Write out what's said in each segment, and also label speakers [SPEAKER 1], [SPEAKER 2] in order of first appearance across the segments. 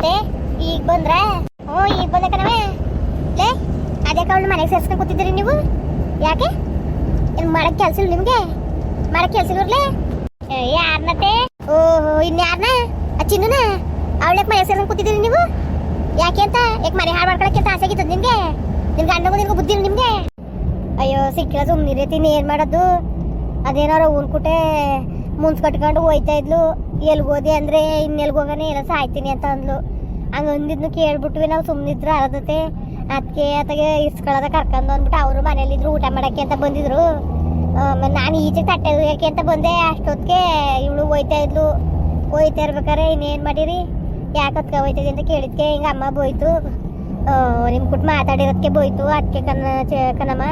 [SPEAKER 1] ಅತ್ತೆ ಈಗ ಬಂದ್ರ? ಓ ಈಗ ಬಂದ ಕಣವೆ ಲೇ, ಅದೇ ಅವಳು ಮನೆಗೆ ಸೇರ್ಸ್ಕೊಂಡು ಕೂತಿದ್ದೀರಿ ನೀವು? ಯಾಕೆ? ಏನು ಮಾಡಕ್ ಕೆಲಸ ಇಲ್ಲ ನಿಮ್ಗೆ? ಕೆಲಸ ಕೆಲ್ಸ ಯಾರ ಮತ್ತೆ ಓಹೋ, ಇನ್ಯಾರನ? ಆ ಚಿನ್ನನ? ಅವಳಕ್ಕೆ ಮನೆಗೆ ಸೇರ್ಸ್ಕೊಂಡು ಕೂತಿದ್ದೀರಿ ನೀವು? ಯಾಕೆ ಅಂತ? ಯಾಕೆ ಮನೆ ಹಾಳು ಮಾಡ್ಕೊಳಕ್ಕೆ ಆಸೆ ಆಗಿತ್ತು ನಿಮ್ಗೆ? ನಿಮ್ಮ ಗಂಡಗೂ ನಿನ್ಗೂ ಬುದ್ಧಿ ಇಲ್ಲ ನಿಮ್ಗೆ? ಅಯ್ಯೋ, ಸಿಕ್ಕಿಲ್ಲ ಸುಮ್ಮನೆ ಏನು ಏನ್ ಮಾಡೋದು? ಅದೇನಾರ ಉನ್ಕುಟೆ ಮುನ್ಸ್ ಕಟ್ಕೊಂಡು ಹೋಯ್ತಾ ಇದ್ಲು. ಎಲ್ಗ್ ಹೋದೆ ಅಂದರೆ ಇನ್ನೆಲ್ಗೆ ಹೋಗನೆ ಎಲ್ಲ ಸಾಯ್ತೀನಿ ಅಂತ ಅಂದ್ಲು. ಹಂಗೆ ಒಂದಿದ್ನು ಕೇಳ್ಬಿಟ್ವಿ, ನಾವು ಸುಮ್ಮನಿದ್ರ ಅರದತೆ. ಅದಕ್ಕೆ ಅತಗೆ ಇಸ್ಕೊಳ್ಳೋದ ಕರ್ಕೊಂಡು ಅಂದ್ಬಿಟ್ಟು ಅವರು ಮನೇಲಿದ್ರು ಊಟ ಮಾಡೋಕ್ಕೆ ಅಂತ ಬಂದಿದ್ರು. ನಾನು ಈಚೆ ತಟ್ಟೆ ಯಾಕೆ ಅಂತ ಬಂದೆ ಅಷ್ಟೊತ್ತಿಗೆ ಇವಳು ಹೋಯ್ತಾ ಇದ್ಲು. ಹೋಯ್ತಾ ಇರ್ಬೇಕಾರೆ ಇನ್ನೇನು ಮಾಡಿರಿ? ಯಾಕತ್ಕ ಹೋಯ್ತದೆ ಅಂತ ಕೇಳಿದ್ಕೆ ಹಿಂಗೆ ಅಮ್ಮ ಬೋಯ್ತು. ನಿಮ್ಮ ನಿಮ್ ಕುಟ್ ಮಾತಾಡಿರೋದಕ್ಕೆ ಬೋಯ್ತು ಅದಕ್ಕೆ ಕನ್ನ ಕಣಮ್ಮ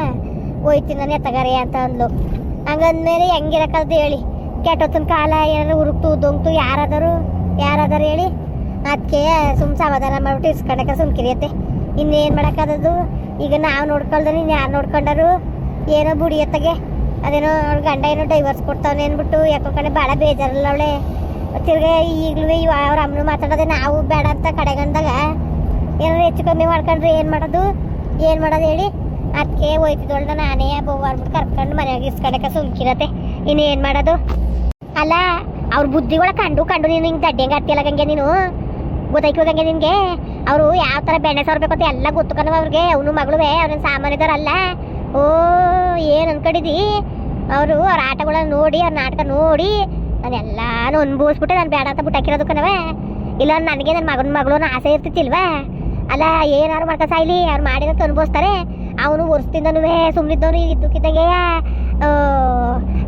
[SPEAKER 1] ಹೋಯ್ತೀನಿ ನಾನು ಎತ್ತಗಾರೆ ಅಂತ ಅಂದ್ಲು. ಹಂಗಂದ್ಮೇಲೆ ಹೆಂಗಿರಕ್ಕದು ಹೇಳಿ. ಕೆಟ್ಟೊತ್ತಿನ ಕಾಲ ಏನಾರು ಉರುಕ್ತು, ಉದ್ದೊಂಗ್ತು, ಯಾರಾದರೂ ಯಾರಾದರೂ ಹೇಳಿ ಅದಕ್ಕೆ ಸುಮ್ ಸಮಾಧಾನ ಮಾಡ್ಬಿಟ್ಟು ಇಸ್ಕೊಂಡಕ್ಕೆ ಸುಮ್ಕಿರಿಯತ್ತೆ ಇನ್ನೇನು ಮಾಡೋಕ್ಕಾದದ್ದು? ಈಗ ನಾವು ನೋಡ್ಕೊಳ್ದೆ ನೀನು ಯಾರು ನೋಡ್ಕೊಂಡರು? ಏನೋ ಬುಡಿಯತ್ತಗೆ ಅದೇನೋ ಅವ್ಳ ಗಂಡ ಏನೋ ಡೈವರ್ಸ್ ಕೊಡ್ತಾವನೆ ಅಂದ್ಬಿಟ್ಟು ಯಾಕೋ ಕಡೆ ಭಾಳ ಬೇಜಾರಲ್ಲ ಅವಳೆ. ತಿರ್ಗಾ ಈಗಲೂ ಅವ್ರ ಅಮ್ಮನು ಮಾತಾಡೋದೆ ನಾವು ಬೇಡ ಅಂತ ಕಡೆಗಂದಾಗ ಏನಾದ್ರು ಹೆಚ್ಚು ಕಮ್ಮಿ ಮಾಡ್ಕೊಂಡ್ರೆ ಏನು ಮಾಡೋದು? ಏನು ಮಾಡೋದು ಹೇಳಿ? ಅದಕ್ಕೆ ಹೋಯ್ತಿದ್ದೊಳ್ದ ನಾನೇ ಬೋವ್ ಅಂದ್ಬಿಟ್ಟು ಕರ್ಕೊಂಡು ಮನೆಯಾಗ ಇಸ್ಕಡಕ ಸುಮ್ಕಿರತ್ತೆ. ಇನ್ನು ಏನು ಮಾಡೋದು? ಅಲ್ಲ, ಅವ್ರ ಬುದ್ಧಿಗಳ ಕಂಡು ಕಂಡು ನೀನು ಹಿಂಗೆ ದಡ್ಡೆಂಗೆ ಆಡ್ತಿಯಲ್ಲ ಗಂಗೆ ನೀನು? ಗೊತ್ತಾಯ್ತು ಗಂಗೆ ನಿನಗೆ? ಅವರು ಯಾವ ಥರ ಬೆಣ್ಣೆ ಸಾರ್ಬೇಕು ಅಂತ ಎಲ್ಲ ಗೊತ್ತು ಕಣವ ಅವ್ರಿಗೆ. ಅವನು ಮಗಳುವೆ ಅವ್ರನ್ನ ಇದ್ದಾರಲ್ಲ ಓ, ಏನು ಅನ್ಕೊಂಡಿದ್ದಿ ಅವರು ಅವ್ರ ಆಟಗಳನ್ನ ನೋಡಿ, ಅವ್ರ ನಾಟಕ ನೋಡಿ ನಾನೆಲ್ಲಾನು ಅನ್ಭವಿಸ್ಬಿಟ್ಟು ನಾನು ಬೇಡ ಅಂತ ಬಿಟ್ಟಾಕಿರೋದು ಕನವ ಇಲ್ಲ, ನನಗೆ ನನ್ನ ಮಗನ ಮಗಳು ಆಸೆ ಇರ್ತಿತ್ತಿಲ್ವಾ? ಅಲ್ಲ, ಏನಾರು ಮಾಡ್ತಾ ಸಾಯ್ಲಿ, ಅವ್ರು ಮಾಡಿರೋದು ಅನುಭವಿಸ್ತಾರೆ ಅವನು ವರ್ಷದಿಂದನೂ ಸುಮ್ಮನಿದ್ದವನು ಇದ್ದಕ್ಕಿದ್ದಂಗೆ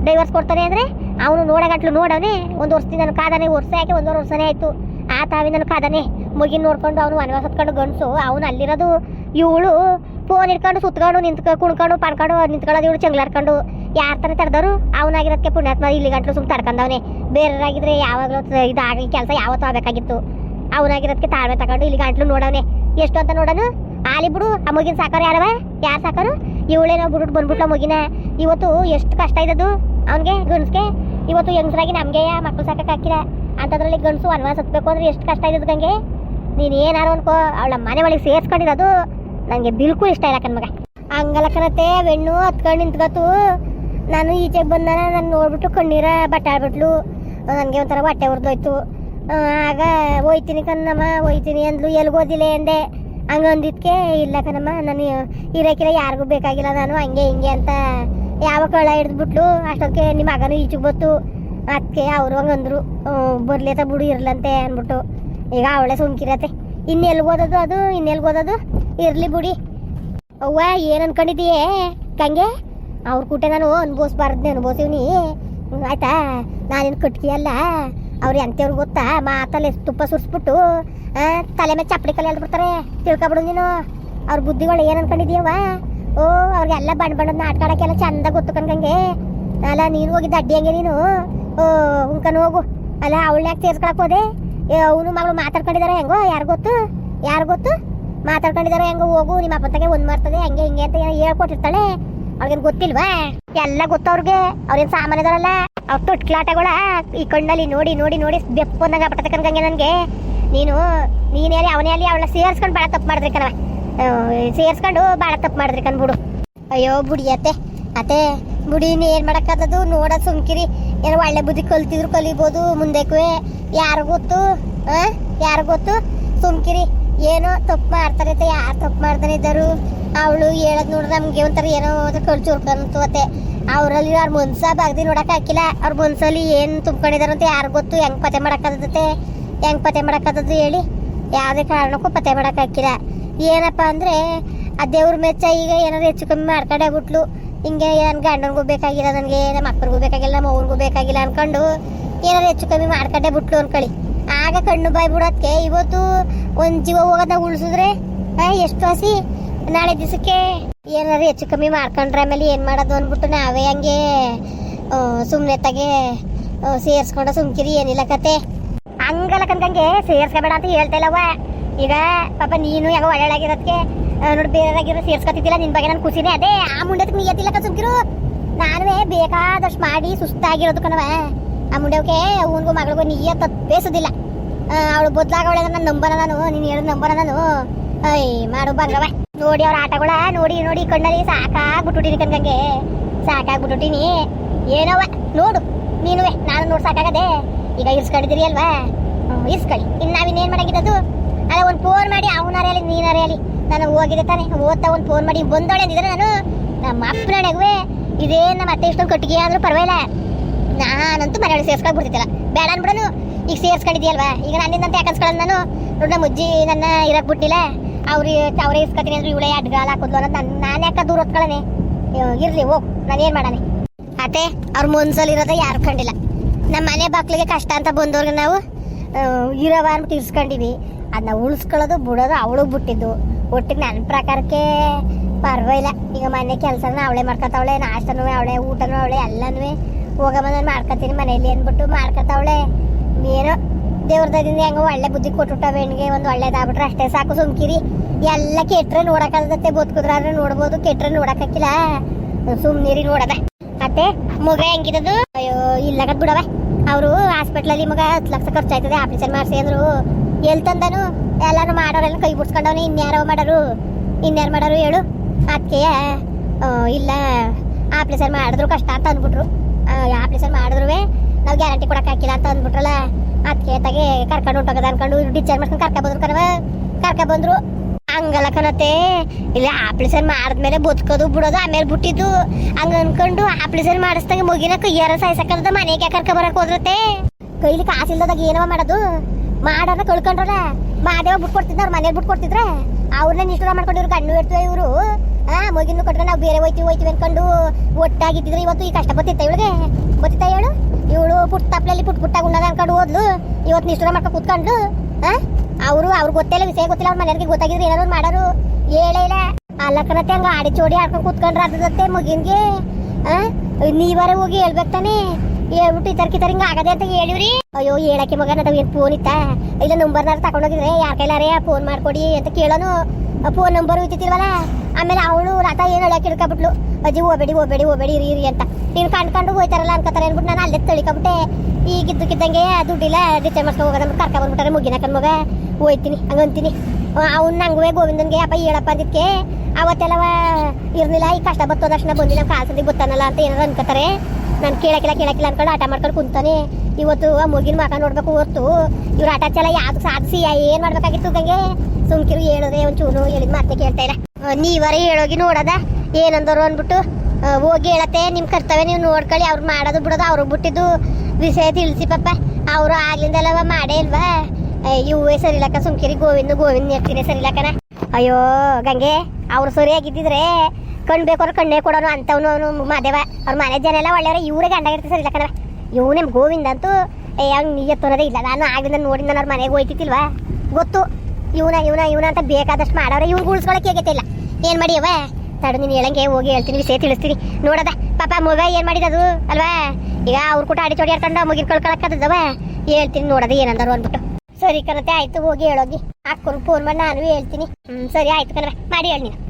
[SPEAKER 1] ಡೈವರ್ಸ್ ಕೊಡ್ತಾನೆ ಅಂದರೆ ಅವನು ನೋಡಗಟ್ಲು ನೋಡವನೇ, ಒಂದು ವರ್ಷದಿಂದ ಕಾದಾನೆ, ವರ್ಷ ಯಾಕೆ ಒಂದೂವರೆ ವರ್ಷನೇ ಆಯಿತು. ಆ ತಾವಿನ ಕಾದಾನೆ. ಮುಗಿನ ನೋಡ್ಕೊಂಡು ಅವನು ವನವಾಸ ಹೊತ್ಕೊಂಡು ಗಂಡಸು, ಅವನು ಅಲ್ಲಿರೋದು ಇವಳು ಫೋನ್ ಇಟ್ಕೊಂಡು ಸುತ್ಕೊಂಡು ನಿಂತ್ಕೊ, ಕುಣ್ಕೊಂಡು ಪಡ್ಕೊಂಡು ನಿಂತ್ಕೊಳ್ಳೋದು ಇವಳು ಚಂಗ್ಲಾಡ್ಕೊಂಡು ಯಾರ ಥರ ತಡೆದವರು ಅವನಾಗಿರೋದಕ್ಕೆ ಪುಣ್ಯಾತ್ಮ ಇಲ್ಲಿ ಗಂಟಲು ಸುಮ್ಮನೆ ತಡ್ಕೊಂಡವನೆ. ಬೇರೆಯವರಾಗಿದ್ರೆ ಯಾವಾಗಲೂ ಇದಾಗಲಿ ಕೆಲಸ ಯಾವತ್ತೂ ಆಗಬೇಕಾಗಿತ್ತು. ಅವನಾಗಿರೋದಕ್ಕೆ ತಾಳ್ಮೆ ತಗೊಂಡು ಇಲ್ಲಿ ಗಂಟ್ಲು ನೋಡವನೆ. ಎಷ್ಟು ಅಂತ ನೋಡೋನು? ಆಲಿ ಬಿಡು ಆ ಮಗಿನ ಸಾಕಾರ ಯಾರವ? ಯಾರು ಸಾಕಾರು ಇವಳೇನೋ ಬಿಡ್ಬಿಟ್ಟು ಬಂದ್ಬಿಟ್ಲ ಮಗಿನ. ಇವತ್ತು ಎಷ್ಟು ಕಷ್ಟ ಇದ್ದದು ಅವನಿಗೆ, ಗಂಡ್ಸ್ಗೆ. ಇವತ್ತು ಹೆಂಗಸರಾಗಿ ನಮಗೆ ಮಕ್ಕಳು ಹಾಕಿರ ಅಂಥದ್ರಲ್ಲಿ ಗಂಡಸು ವನವಾಸ ಹತ್ಬೇಕು ಅಂದ್ರೆ ಎಷ್ಟು ಕಷ್ಟ ಇದ್ದದ್ದು ಗಂಗೆ. ನೀನು ಏನಾರು ಅನ್ಕೋ, ಅವಳ ಮನೆ ಒಳಗೆ ಸೇರಿಸ್ಕೊಂಡಿರೋದು ನನಗೆ ಬಿಲ್ಕುಲ್ ಇಷ್ಟ ಇಲ್ಲ ಕಣ್ಮಗ ಹಂಗಲ್ಲ ಕಣತೆ ಬೆಣ್ಣು ಹತ್ಕೊಂಡು ನಿಂತ್ಕೊತು ನಾನು ಈಚೆಗೆ ಬಂದಾನ, ನಾನು ನೋಡ್ಬಿಟ್ಟು ಕಣ್ಣೀರ ಬಟ್ಟಾಡ್ಬಿಟ್ಲು. ನನಗೆ ಒಂಥರ ಹೊಟ್ಟೆ ಉರ್ದೋಯ್ತು. ಆಗ ಹೋಯ್ತೀನಿ ಕಣ್ಣಮ್ಮ ಹೋಯ್ತೀನಿ ಅಂದ್ಲು. ಎಲ್ಗೋದಿಲ್ಲ ಅಂದೆ. ಹಂಗ ಅಂದಿದ್ಕೆ ಇಲ್ಲ ಕಣಮ್ಮ, ನಾನು ಇರಕ್ಕಿಲ್ಲ ಯಾರಿಗೂ ಬೇಕಾಗಿಲ್ಲ, ನಾನು ಹಂಗೆ ಹಿಂಗೆ ಅಂತ ಯಾವ ಕಳ ಹಿಡಿದ್ಬಿಟ್ಲು, ಅಷ್ಟೊತ್ತಿಗೆ ನಿಮ್ಮ ಮಗನೂ ಈಚಿಗೆ ಬತ್ತು ಅದಕ್ಕೆ ಅವರು ಹಂಗಂದ್ರು ಬರ್ಲೇತ ಬಿಡು ಇರ್ಲಂತೆ ಅಂದ್ಬಿಟ್ಟು. ಈಗ ಅವಳೆ ಸುಮ್ಕಿರತ್ತೆ. ಇನ್ನೆಲ್ಲಿ ಓದೋದು ಅದು ಇನ್ನೆಲ್ಲಿ ಓದೋದು ಇರಲಿ ಬಿಡಿ. ಅವ್ವ, ಏನು ಅನ್ಕೊಂಡಿದೀಯೇ ಕಂಗೆ ಅವ್ರ ಕೂಟ ನಾನು ಅನ್ಭವಿಸ್ಬಾರ್ದು ಅನ್ಭವಿಸಿವ್ನಿ. ಆಯ್ತಾ? ನಾನೇನು ಕಟ್ಕಿ ಅವ್ರು ಎಂತವ್ರು ಗೊತ್ತಾ? ಮಾತಲ್ಲಿ ತುಪ್ಪ ಸುರಿಸ್ಬಿಟ್ಟು ತಲೆ ಮೇಲೆ ಚಪ್ಪಡಿ ಕಲೆ ಬಿಡ್ತಾರೆ ತಿಳ್ಕೊಬಿಡು ನೀನು. ಅವ್ರ ಬುದ್ಧಿಗಳು ಏನು ಅನ್ಕೊಂಡಿದೀಯವ್ವ? ಓ, ಅವ್ರಿಗೆಲ್ಲ ಬಣ್ಣ ಬಣ್ಣದ ನಾಟಕ ಚಂದ ಗೊತ್ತು ಅಲ್ಲ, ನೀನು ಹೋಗಿದ್ದ ಅಡ್ಡಿ ಹಂಗೆ ನೀನು? ಓ, ಉಂಕನ್ ಹೋಗು. ಅಲ್ಲ ಅವಳನ್ಯಾಕೆ ಸೇರ್ಸ್ಕೊಳಕ್ ಹೋದೆ? ಅವನು ಮಗಳು ಮಾತಾಡ್ಕೊಂಡಿದಾರೆ ಹೆಂಗೋ? ಯಾರು ಗೊತ್ತು? ಯಾರು ಗೊತ್ತು? ಮಾತಾಡ್ಕೊಂಡಿದಾರೆ ಹೆಂಗೋ? ಹೋಗು, ನಿಮ್ಮ ಅಪ್ಪತ್ತಾಗೆ ಒಂದು ಮಾಡ್ತದೆ ಹೆಂಗೆ ಹಿಂಗೆ ಅಂತ ಏನೋ ಹೇಳ್ಕೊಟ್ಟಿರ್ತಾಳೆ. ಅವ್ರಿಗೇನು ಗೊತ್ತಿಲ್ವಾ? ಎಲ್ಲ ಗೊತ್ತು ಅವ್ರಿಗೆ. ಅವ್ರೇನು ಸಾಮಾನ್ಯದವರಲ್ಲ. ಅವ್ರ ತೊಟ್ಲಾಟಗಳ ಈ ಕಣ್ಣಲ್ಲಿ ನೋಡಿ ನೋಡಿ ನೋಡಿ ಬೆಪ್ಪಂದಂಗ ಆಗ್ಬಿಟ್ಟದೆ ಕನ್ಕಂಗೆ ನನಗೆ. ನೀನು, ನೀನೇ ಅಲ್ಲಿ ಅವನೇ ಅಲ್ಲಿ ಅವಳ ಸೇರ್ಸ್ಕೊಂಡು ಭಾಳ ತಪ್ಪು ಮಾಡಿದ್ರಿ ಕಣವ ಸೇರ್ಸ್ಕೊಂಡು ಭಾಳ ತಪ್ಪು ಮಾಡಿದ್ರಿ ಕಣ್ಬಿಡು ಅಯ್ಯೋ, ಬುಡಿ ಅತ್ತೆ ಬುಡಿ ಏನು ಮಾಡೋಕ್ಕಾದದು ನೋಡ ಸುಮ್ಕಿರಿ. ಏನೋ ಒಳ್ಳೆ ಬುದ್ಧಿ ಕಲ್ತಿದ್ರು ಕಲಿಬೋದು ಮುಂದೆಕ್ಕೂ. ಯಾರು ಗೊತ್ತು? ಹಾಂ ಯಾರು ಗೊತ್ತು? ಸುಮ್ಕಿರಿ. ಏನೋ ತಪ್ಪು ಮಾಡ್ತಾರೆ ಅತ್ತೆ, ಯಾರು ತಪ್ಪು ಮಾಡ್ತಾನೆ ಇದ್ದರು? ಅವಳು ಹೇಳದ್ ನೋಡ್ರೆ ನಮ್ಗೆ ಒಂಥರ ಏನೋ ಹುಡ್ಕಂತು ಅತ್ತೆ. ಅವರಲ್ಲಿ ಅವ್ರ ಮನ್ಸ ಬಗ್ದಿ ನೋಡಕ್ ಹಾಕಿಲ್ಲ. ಅವ್ರ ಮನ್ಸಲ್ಲಿ ಏನು ತುಂಬ್ಕೊಂಡಿದಾರ ಅಂತ ಯಾರು ಗೊತ್ತು. ಹೆಂಗ್ ಪತೆ ಮಾಡಕ್ಕಾದತ್ತೆ ಹೆಂಗ್ ಪತೆ ಮಾಡಕ್ಕಾದದ್ದು ಹೇಳಿ. ಯಾವುದೇ ಕಾರಣಕ್ಕೂ ಪತೆ ಮಾಡಕ್ ಹಾಕಿಲ್ಲ. ಏನಪ್ಪ ಅಂದ್ರೆ, ಆ ದೇವ್ರ ಮೆಚ್ಚ ಈಗ ಏನಾದ್ರು ಹೆಚ್ಚು ಕಮ್ಮಿ ಮಾಡ್ಕೊಂಡೆ ಬಿಟ್ಲು. ಹಿಂಗೆ ನನ್ನ ಗಂಡನಿಗೂ ಬೇಕಾಗಿಲ್ಲ, ನನಗೆ ನಮ್ಮ ಮಕ್ಕಳಿಗೂ ಬೇಕಾಗಿಲ್ಲ ನಮ್ಮ ಅವ್ರಿಗೂ ಬೇಕಾಗಿಲ್ಲ ಅನ್ಕೊಂಡು ಏನಾದ್ರು ಹೆಚ್ಚು ಕಮ್ಮಿ ಮಾಡ್ಕೊಂಡೆ ಬಿಟ್ಲು ಅನ್ಕೊಳ್ಳಿ. ಆಗ ಕಣ್ಣು ಬಾಯಿ ಬಿಡೋದಕ್ಕೆ ಇವತ್ತು ಒಂದು ಜೀವ ಹೋಗೋದ ಉಳಿಸಿದ್ರೆ ಎಷ್ಟು ಹಸಿ ನಾಳೆ ದಿವಸಕ್ಕೆ ಏನಾದ್ರು ಹೆಚ್ಚು ಕಮ್ಮಿ ಮಾಡ್ಕೊಂಡ್ರೆ ಆಮೇಲೆ ಏನು ಮಾಡೋದು ಅಂದ್ಬಿಟ್ಟು ನಾವೇ ಹಂಗೆ ಸುಮ್ಮನೆ ತಗೆ ಸೇರ್ಸ್ಕೊಂಡ ಸುಮ್ಕಿರಿ, ಏನಿಲ್ಲ ಕತೆ. ಹಂಗಲ್ಲ ಕನ್ಕಂಗೆ ಸೇರ್ಸ್ಕೋಬೇಡ ಅಂತ ಹೇಳ್ತಾ ಇಲ್ಲವ ಈಗ ಪಾಪ ನೀನು ಯಾವಾಗ ಒಳ್ಳೆಯಾಗಿರೋದಕ್ಕೆ ನೋಡಿ ಬೇರೆಯವರಾಗಿರೋ ಸೇರ್ಸ್ಕೊತಿದ್ದಿಲ್ಲ, ನಿನ್ ಬಗ್ಗೆ ನಾನು ಖುಷಿನೇ. ಅದೇ, ಆ ಮುಂಡಕ್ಕೆ ನೀಯತ್ತಿಲ್ಲ ಸುಮ್ಕಿರು. ನಾನುವೇ ಬೇಕಾದಷ್ಟು ಮಾಡಿ ಸುಸ್ತಾಗಿರೋದು ಕಣವ ಆ ಮುಂಡೆವಕ್ಕೆ ಅವನಿಗೂ ಮಗಳಿಗೂ ನೀ ಬೇಸೋದಿಲ್ಲ. ಅವಳು ಬದಲಾಗವಳೆ ನನ್ನ ನಂಬರ ನಾನು, ನೀನು ಹೇಳಿದ ನಂಬರ ನಾನು. ಐ ಮಾಡು ಬಂಗವ ನೋಡಿ ಅವ್ರ ಆಟಗಳ ನೋಡಿ ನೋಡಿ, ಕಣ್ಣಲ್ಲಿ ಸಾಕಾಗ್ಬಿಟ್ಟುಟಿನಿ ಕಣ್ಗಂಗೆ. ಸಾಕಾಗ್ಬಿಟ್ಟುಟಿನಿ ಏನವ ನೋಡು, ನೀನುವೆ, ನಾನು ನೋಡಿ ಸಾಕಾಗದೆ. ಈಗ ಇರ್ಸ್ಕೊಂಡಿದ್ದೀರಿ ಅಲ್ವಾ? ಇಸ್ಕೊಳ್ಳಿ ಇನ್ನು ನಾವಿನ್ನೇನು ಮಾಡಾಗಿದ್ದದು ಅಲ್ಲ, ಒಂದು ಫೋನ್ ಮಾಡಿ ಅವನಾರೇ ಅಲ್ಲಿ ನೀನು ನಾನು ಹೋಗಿದ್ದೆ ತಾನೆ. ಓದ್ತಾ ಒಂದು ಫೋನ್ ಮಾಡಿ ಬಂದೋಳೆ ಅಂದಿದ್ರೆ ನಾನು. ನಮ್ಮ ಅಪ್ಪನಡೆಗುವೆ ಇದೇನು ನಮ್ಮ ಅತ್ತೆ ಇಷ್ಟೊಂದು ಕಟ್ಟಿಗೆ ಆದರೂ ಪರವಾಗಿಲ್ಲ. ನಾನಂತೂ ಮನೆಯೊಳಗೆ ಸೇರ್ಸ್ಕೊಂಡ್ಬಿಡ್ತಿದ್ದಲ್ಲ ಬೇಡ ಅನ್ಬಿಡನು. ಈಗ ಸೇರ್ಸ್ಕೊಂಡಿದ್ಯಲ್ವಾ ಈಗ ನನ್ನಿಂದಂತ ಯಾಕನ್ಸ್ಕೊಳ್ಳೋದು ನಾನು? ನೋಡಿ, ನಮ್ಮ ಅಜ್ಜಿ ನನ್ನ ಇರಕ್ ಬಿಟ್ಟಿಲ್ಲ ಅವ್ರಿ ಅವರೇ ಇಸ್ಕತೀನಿ ಅಂದ್ರೆ ಇವಳೇ ಅಡ್ಗಾಲ ಹಾಕೋದ್ಲು ಅನ್ನೋದು ನಾನು ನಾನು ಯಾಕೆ ದೂರ ಹೊತ್ಕೊಳ್ಳನೆ ಇರ್ಲಿ, ಹೋಗ್. ನಾನು ಏನು ಮಾಡಾನೆ? ಅತ್ತೆ, ಅವ್ರ ಮನ್ಸಲ್ಲಿ ಇರೋದ ಯಾರು ಕಂಡಿಲ್ಲ. ನಮ್ಮ ಮನೆ ಬಾಕ್ಲಿಗೆ ಕಷ್ಟ ಅಂತ ಬಂದವ್ರಿಗೆ ನಾವು ಇರೋವ ಅಂದ್ಬಿಟ್ಟು ಇರ್ಸ್ಕೊಂಡಿವಿ. ಅದನ್ನ ಉಳಿಸ್ಕೊಳ್ಳೋದು, ಬಿಡೋದು ಅವಳಿಗೆ ಬಿಟ್ಟಿದ್ದು. ಒಟ್ಟಿಗೆ ನನ್ನ ಪ್ರಕಾರಕ್ಕೆ ಪರವಾಗಿಲ್ಲ. ಈಗ ಮನೆ ಕೆಲಸನ ಅವಳೇ ಮಾಡ್ಕೊತಾವಳೆ, ನಾಷ್ಟನೂ ಅವಳೆ, ಊಟನೂ ಅವಳೆ, ಎಲ್ಲನೂ ಹೋಗ ನಾನು ಮಾಡ್ಕೊತೀನಿ ಮನೆಯಲ್ಲಿ ಅಂದ್ಬಿಟ್ಟು ಮಾಡ್ಕೊತಾವಳೆ. ಏನೋ ದೇವ್ರದಿಂದ ಹೆಂಗ ಒಳ್ಳೆ ಬುದ್ಧಿ ಕೊಟ್ಟುಟ್ಟ ಬೆಣ್ಣಿಗೆ ಒಂದು ಒಳ್ಳೇದಾಗ್ಬಿಟ್ರೆ ಅಷ್ಟೇ ಸಾಕು ಸುಮ್ಕಿರಿ. ಎಲ್ಲ ಕೆಟ್ರೆ ನೋಡಕಲ್ದತ್ತೆ ಬದುಕಿದ್ರಾದ್ರೆ ನೋಡ್ಬೋದು, ಕೆಟ್ರೆ ನೋಡಕ್ಕಾಗಿಲ್ಲ ಸುಮ್ನಿರಿ ನೋಡದ. ಮತ್ತೆ ಮಗ ಹೆಂಗಿದದು? ಅಯ್ಯೋ ಇಲ್ಲಗದ್ ಬಿಡವ ಅವರು ಹಾಸ್ಪಿಟ್ಲಲ್ಲಿ ಮಗ ಹತ್ತು ಲಕ್ಷ ಖರ್ಚಾಯ್ತದೆ ಆಪ್ರೇಷನ್ ಮಾಡಿಸಿ ಅಂದ್ರು. ಎಲ್ ತಂದನು? ಎಲ್ಲಾನು ಮಾಡೋರೆಲ್ಲ ಕೈ ಬಿಡ್ಸ್ಕೊಂಡವನು ಇನ್ಯಾರೋ ಮಾಡೋರು. ಇನ್ಯಾರು ಮಾಡೋರು ಹೇಳು. ಅದಕ್ಕೆ ಇಲ್ಲ ಆಪ್ರೇಷನ್ ಮಾಡಿದ್ರು ಕಷ್ಟ ಅಂತ ಅಂದ್ಬಿಟ್ರು. ಆಪ್ರೇಷನ್ ಮಾಡಿದ್ರು ನಾವು ಗ್ಯಾರಂಟಿ ಕೊಡೋಕ್ಕಾಗಿಲ್ಲ ಅಂತ ಅಂದ್ಬಿಟ್ರಲ್ಲ. ಅದಕ್ಕೆ ತಗೆ ಕರ್ಕೊಂಡು ಹೊಂಟೋಗದ ಅನ್ಕೊಂಡು ಡಿಸ್ಚಾರ್ಜ್ ಮಾಡ್ಕೊಂಡು ಕರ್ಕ ಬಂದ್ರು ಕರವ ಕರ್ಕ ಬಂದ್ರು. ಹಂಗಲ್ಲ ಕಣತೆ ಇಲ್ಲ ಆಪರೇಷನ್ ಮಾಡಿದ್ಮೇಲೆ ಬದುಕೋದು, ಬಿಡೋದು, ಆಮೇಲೆ ಬಿಟ್ಟಿದ್ದು. ಹಂಗ ಅನ್ಕೊಂಡು ಆಪರೇಷನ್ ಮಾಡಿಸ್ದಂಗೆ ಮುಗಿನ ಕೈಯಾರ ಸಾಯ್ಸಕ್ಕಲ್ದ ಮನೆಗೆ ಕರ್ಕ ಬರಕ್ ಹೋದ್ರತೆ ಕೈಲಿ ಕಾಸಿಲ್ದಾಗ ಏನವ ಮಾಡೋದು? ಮಾಡೋಣ ಕಳ್ಕೊಂಡ್ರ ಮಾದೇವ ಬಿಟ್ಕೊಡ್ತಿದ್ದ ಅವ್ರ ಮನೇಲಿ ಬಿಟ್ಕೊಡ್ತಿದ್ರ ಅವ್ರನ್ನ ನಿಷ್ಠುರ ಮಾಡ್ಕೊಂಡು ಇವ್ರು ಕಣ್ಣು ಇರ್ತವೆ ಇವರು. ಆ ಮಗಿನ ಕೊಟ್ಕೊಂಡು ನಾವು ಬೇರೆ ಹೋಯ್ತೀವಿ ಹೋಯ್ತೀವಿ ಅನ್ಕೊಂಡು ಒಟ್ಟಾಗಿದ್ದಿದ್ರೆ ಇವತ್ತು ಈ ಕಷ್ಟ ಬತ್ತಿತ್ತ ಇವಳಿಗೆ? ಗೊತ್ತಿತ್ತ ಹೇಳು ಇವಳು ಪುಟ್ಟ ತಪ್ಪಲಲ್ಲಿ ಪುಟ್ ಪುಟ್ಟಾಗ ಉಣ್ಣದ ಅನ್ಕೊಂಡು ಹೋದ್ಲು, ಇವತ್ತು ನಿಷ್ಠುರ ಮಾಡ್ಕೊಂಡು ಕೂತ್ಕೊಂಡು ಆ, ಅವರು, ಅವ್ರಿಗೆ ಗೊತ್ತಿಲ್ಲ ವಿಷಯ ಗೊತ್ತಿಲ್ಲ, ಅವ್ರ ಮನೆಯವ್ರಿಗೆ ಗೊತ್ತಾಗಿದ್ರೆ ಏನಾದ್ರು ಮಾಡೋರು. ಹೇಳೇ ಇಲ್ಲ. ಅಲ್ಲಕ್ಕನತ್ತೆ ಹಂಗೆ ಆಡಿ ಚೋಡಿ ಆಡ್ಕೊಂಡು ಕೂತ್ಕೊಂಡ್ರೆ ಅದತ್ತೆ ಮಗಿನ್ಗೆ. ಆ, ನೀವಾರ ಹೋಗಿ ಹೇಳ್ಬೇಕು ತಾನೇ. ಹೇಳ್ಬಿಟ್ಟು ಈ ಕಿತರ ಹಿಂಗ ಆಗದೆ ಅಂತ ಹೇಳಿವ್ರಿ. ಅಯ್ಯೋ, ಹೇಳಕ್ಕೆ ಮಗ ನದ ಏನ್ ಫೋನ್ ಇತ್ತ? ಇಲ್ಲ ನಂಬರ್ನಾರ ತಗೊಂಡೋಗಿದ್ರೆ ಯಾರ ಕೈಲಾರೆ ಫೋನ್ ಮಾಡ್ಕೊಡಿ ಅಂತ ಕೇಳೋನು. ಫೋನ್ ನಂಬರ್ ಇತ್ತಿಲ್ವಲ್ಲ ಆಮೇಲೆ ಅವಳು ರಾತ ಏನು ಹೇಳಕ್ಕೆ ಹಿಡ್ಕೊಬಿಟ್ಲು? ಅಜ್ಜಿ, ಹೋಗ್ಬೇಡಿ ಹೋಗ್ಬೇಡಿ ಹೋಗ್ಬೇಡಿ ಇರಿ ಇರಿ ಅಂತ. ನೀನು ಕಂಡ್ಕೊಂಡು ಹೋಯ್ತಾರಲ್ಲ ಅನ್ಕೋತಾರೆ ಅನ್ಬಿಟ್ಟು ನಾನು ಅಲ್ಲೇ ತಳಿಕೊಬಿಟ್ಟೆ ಈಗ ಇದ್ದಕ್ಕಿದ್ದಂಗೆ ದುಡ್ಡಿಲ್ಲ ಡಿಸ್ಚಾರ್ಜ್ ಮಾಡ್ಕೊಂಡು ಹೋಗೋದ ಕರ್ಕ ಬಂದ್ಬಿಟ್ಟಾರೆ ಮುಗಿನ ಕಣ್ ಮಗ ಹೋಯ್ತೀನಿ ಹಂಗಂತೀನಿ ಅವ್ನು ನಂಗುವೆ ಗೋವಿಂದನ್ಗೆ, ಅಪ್ಪ ಹೇಳಪ್ಪ ಅಂದಿದ್ಕೆ ಅವತ್ತೆಲ್ಲವ ಇರ್ಲಿಲ್ಲ, ಈ ಕಷ್ಟ ಬತ್ತೋದಕ್ಷಣ ಬಂದಿಲ್ಲ ಕಾಸದಿ ಬತ್ತಾನಲ್ಲ ಅಂತ ಏನಾರ ಅನ್ಕೋತಾರೆ. ನಾನು ಕೇಳಕ್ಕಿಲ್ಲ ಕೇಳಕ್ಕಿಲ್ಲ ಅನ್ಕೊಂಡು ಆಟ ಮಾಡ್ಕೊಂಡು ಕುಂತಾನೆ. ಇವತ್ತು ಆ ಮುಗಿನ ಮಗ ನೋಡ್ಬೇಕು ಹೊರ್ತು. ಇವ್ರ ಆಟ ಚೆಲ್ಲ ಯಾವ್ದು ಸಾಧಿಸಿ, ಏನ್ ಮಾಡ್ಬೇಕಾಗಿತ್ತು ಗಂಗೆ? ಸುಮ್ಕಿರು ಹೇಳಿದ್ರೆ ಒಂಚೂರು ಹೇಳಿದ್ ಮತ್ತೆ ಕೇಳ್ತಾ ಇಲ್ಲ ನೀವರ ಹೇಳೋಗಿ ನೋಡದ. ಏನಂದರು ಅಂದ್ಬಿಟ್ಟು ಹೋಗಿ ಹೇಳತ್ತೆ. ನಿಮ್ ಕರ್ತವ್ಯ ನೀವು ನೋಡ್ಕೊಳ್ಳಿ, ಅವ್ರು ಮಾಡೋದು ಬಿಡೋದು, ಅವ್ರಿಗೆ ಬಿಟ್ಟಿದ್ದು ವಿಷಯ ತಿಳಿಸಿ ಪಪ್ಪ ಅವರು ಆಗ್ಲಿಂದಲ್ಲವ ಮಾಡೇ ಇಲ್ವಾ? ಇವುವೇ ಸರಿಲಕ್ಕ ಸುಮ್ಕಿರಿ ಗೋವಿಂದ ಗೋವಿಂದ ನೆಡ್ತೀನಿ ಸರಿಲಕ್ಕನ. ಅಯ್ಯೋ, ಗಂಗೆ, ಅವ್ರು ಸರಿಯಾಗಿದ್ದಿದ್ರೆ ಕಣ್ ಅವ್ರ ಕಣ್ಣೇ ಕೊಡೋನು ಅಂತವನು ಅವನು ಮಾದೇವ ಅವ್ರ ಮನೆ ಜನ ಎಲ್ಲ ಒಳ್ಳೆಯವ್ರೆ, ಇವ್ರೆ ಗಂಡ ಇಲ್ಲ ಸರಿಲಕ್ಕನ ಇವ್ ನಿಮ್ ಗೋವಿಂದ ಅಂತೂ, ಏ, ಅವ್ನು ನೀ ಅನ್ನೋದೇ ಇಲ್ಲ. ನಾನು ಆಗಿಂದ ನೋಡಿ ನಾನು ಅವ್ರ ಮನೆಗೆ ಹೋಯ್ತಿತ್ತಿಲ್ವಾ ಗೊತ್ತು. ಇವನ ಇವನ ಇವನ ಅಂತ ಬೇಕಾದಷ್ಟು ಮಾಡವ್ರೆ. ಇವ್ರು ಉಳಿಸ್ಕೊಳಕ್ಕೆ ಆಗೈತಿಲ್ಲ ಏನ್ ಮಾಡಿಯವ ತಡ, ನೀನು ಹೇಳಂಗೆ ಹೋಗಿ ಹೇಳ್ತೀನಿ, ವಿಷಯ ತಿಳಿಸ್ತೀನಿ. ನೋಡದ. ಪಾಪ ಮಗ ಏನ್ ಮಾಡಿದದು ಅಲ್ವಾ? ಈಗ ಅವ್ರ ಕೂಡ ಅಡಿ ಚೋಡಿ ಆಡ್ಕೊಂಡು ಮುಗಿನ ಕಳ್ಕೊಳಕ್ಕದವ ಹೇಳ್ತೀನಿ, ನೋಡದ ಏನಂದರು ಅಂದ್ಬಿಟ್ಟು. ಸರಿ ಕಣತೆ, ಆಯ್ತು, ಹೋಗಿ ಹೇಳೋಗಿ. ಅಕ್ಕರು ಫೋನ್ ಮಾಡಿ, ನಾನು ಹೇಳ್ತೀನಿ. ಹ್ಮ್, ಸರಿ, ಆಯ್ತು ಕಣವೆ. ಮಾಡಿ ಹೇಳಿ ನೀನು.